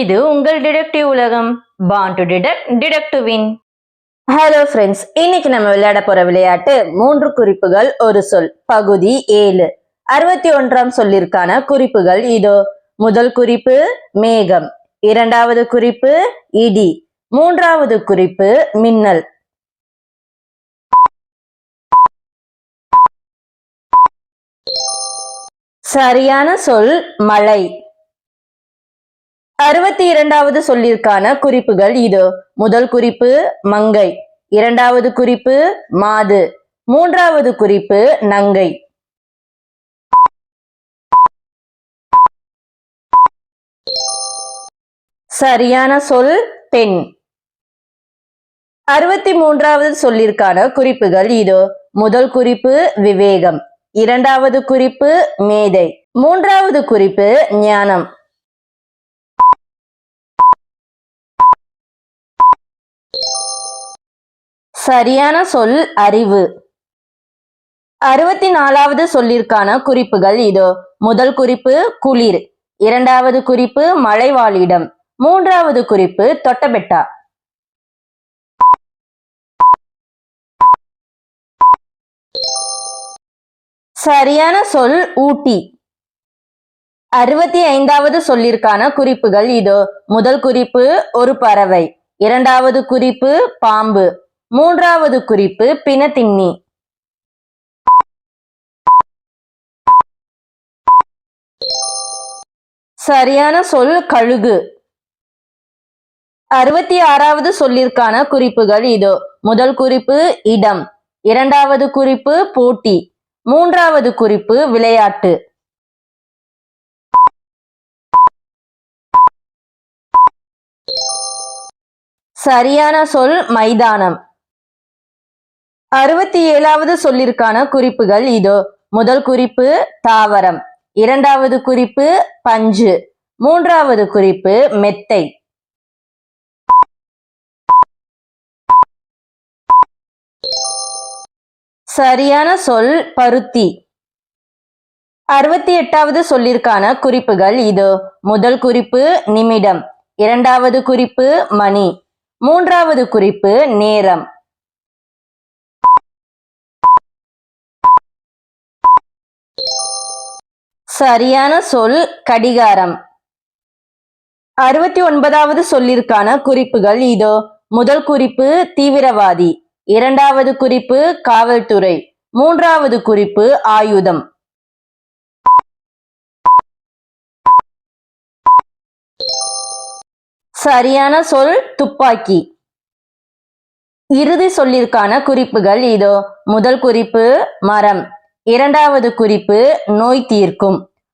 இது உங்கள் டிடெக்டிவ் உலகம். Born to detect detect win hello friends இன்னைக்கு நம்ம விளையாட போற விளையாட்டு மூன்று குறிப்புகள் ஒரு சொல் பகுதி ஏழு. அறுபத்தி ஒன்றாம் சொல்லிற்கான குறிப்புகள் இதோ. முதல் குறிப்பு மேகம். இரண்டாவது குறிப்பு இடி. மூன்றாவது குறிப்பு மின்னல். சரியான சொல் மழை. அறுபத்தி இரண்டாவது சொல்லிற்கான குறிப்புகள் இதோ. முதல் குறிப்பு மங்கை. இரண்டாவது குறிப்பு மாது. மூன்றாவது குறிப்பு நங்கை. சரியான சொல் பெண். அறுபத்தி மூன்றாவது சொல்லிற்கான குறிப்புகள் இதோ. முதல் குறிப்பு விவேகம். இரண்டாவது குறிப்பு மேதை. மூன்றாவது குறிப்பு ஞானம். சரியான சொல் அறிவு. அறுபத்தி நாலாவது சொல்லிற்கான குறிப்புகள் இதோ. முதல் குறிப்பு குளிர். இரண்டாவது குறிப்பு மலைவாழிடம். மூன்றாவது குறிப்பு தொட்டபெட்டா. சரியான சொல் ஊட்டி. அறுபத்தி ஐந்தாவது சொல்லிற்கான குறிப்புகள் இதோ. முதல் குறிப்பு ஒரு பறவை. இரண்டாவது குறிப்பு பாம்பு. மூன்றாவது குறிப்பு பிணத்தின்னி சரியான சொல் கழுகு. அறுபத்தி ஆறாவது சொல்லிற்கான குறிப்புகள் இதோ. முதல் குறிப்பு இடம். இரண்டாவது குறிப்பு போட்டி. மூன்றாவது குறிப்பு விளையாட்டு. சரியான சொல் மைதானம். அறுபத்தி ஏழாவது சொல்லிற்கான குறிப்புகள் இதோ. முதல் குறிப்பு தாவரம். இரண்டாவது குறிப்பு பஞ்சு. மூன்றாவது குறிப்பு மெத்தை. சரியான சொல் பருத்தி. அறுபத்தி எட்டாவது சொல்லிற்கான குறிப்புகள் இதோ. முதல் குறிப்பு நிமிடம். இரண்டாவது குறிப்பு மணி. மூன்றாவது குறிப்பு நேரம். சரியான சொல் கடிகாரம். அறுபத்தி ஒன்பதாவது சொல்லிற்கான குறிப்புகள் இதோ. முதல் குறிப்பு தீவிரவாதி. இரண்டாவது குறிப்பு காவல்துறை. மூன்றாவது குறிப்பு ஆயுதம். சரியான சொல் துப்பாக்கி. இறுதி சொல்லிற்கான குறிப்புகள் இதோ. முதல் குறிப்பு மரம். இரண்டாவது குறிப்பு நோய் தீர்க்கும்.